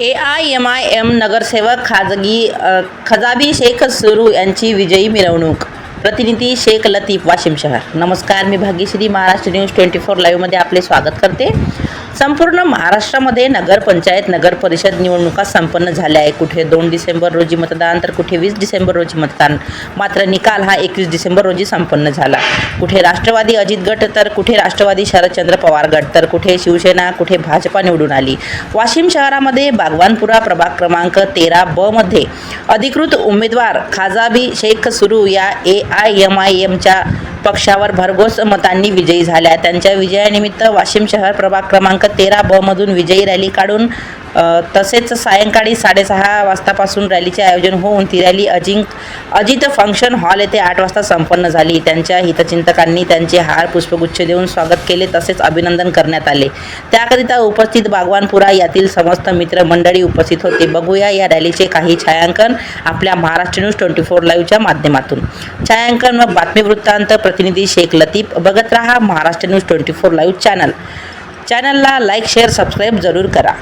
A I M I M नगरसेवक खाजगी खजाबी शेख सुरू यांची विजयी मिरवणूक. प्रतिनिधी शेख लतीफ वाशिम शहर. नमस्कार मी Bhagyashri Maharashtra news twenty four लाईव्हमध्ये आपले स्वागत करते. संपूर्ण महाराष्ट्रामध्ये नगरपंचायत नगर परिषद निवडणुका संपन्न झाल्या आहे कुठे दोन डिसेंबर रोजी मतदान तर कुठे वीस डिसेंबर रोजी मतदान. मात्र निकाल हा एकवीस डिसेंबर रोजी संपन्न झाला. कुठे राष्ट्रवादी अजित गट तर कुठे राष्ट्रवादी शरदचंद्र पवार गट तर कुठे शिवसेना कुठे भाजपा निवडून आली. वाशिम शहरामध्ये बागवानपुरा प्रभाग क्रमांक तेरा ब मध्ये अधिकृत उमेदवार खाजाबी शेख सुरू या ए आय एम आय एमच्या पक्षावर भरघोस मतांनी विजयी झाल्या त्यांच्या विजयानिमित्त वाशिम शहर प्रभाग क्रमांक तेरा ब मधून विजयी रॅली काढून तसेच सायंकाळी साडेसहा वाजतापासून रॅलीचे आयोजन होऊन ती रॅली अजिंक अजित फंक्शन हॉल येथे आठ वाजता संपन्न झाली. त्यांच्या हितचिंतकांनी त्यांचे हार पुष्पगुच्छ देऊन स्वागत केले तसेच अभिनंदन करण्यात आले. त्याकरिता उपस्थित बागवानपुरा यातील समस्त मित्रमंडळी उपस्थित होते. बघूया या रॅलीचे काही छायांकन आपल्या महाराष्ट्र न्यूज ट्वेंटी फोर लाईव्हच्या माध्यमातून. छायांकन व बातमी वृत्तांत प्रतिनिधी शेख लतीफ. बघत रहा Maharashtra news twenty four live channel. चॅनलला लाईक शेअर सबस्क्राईब जरूर करा.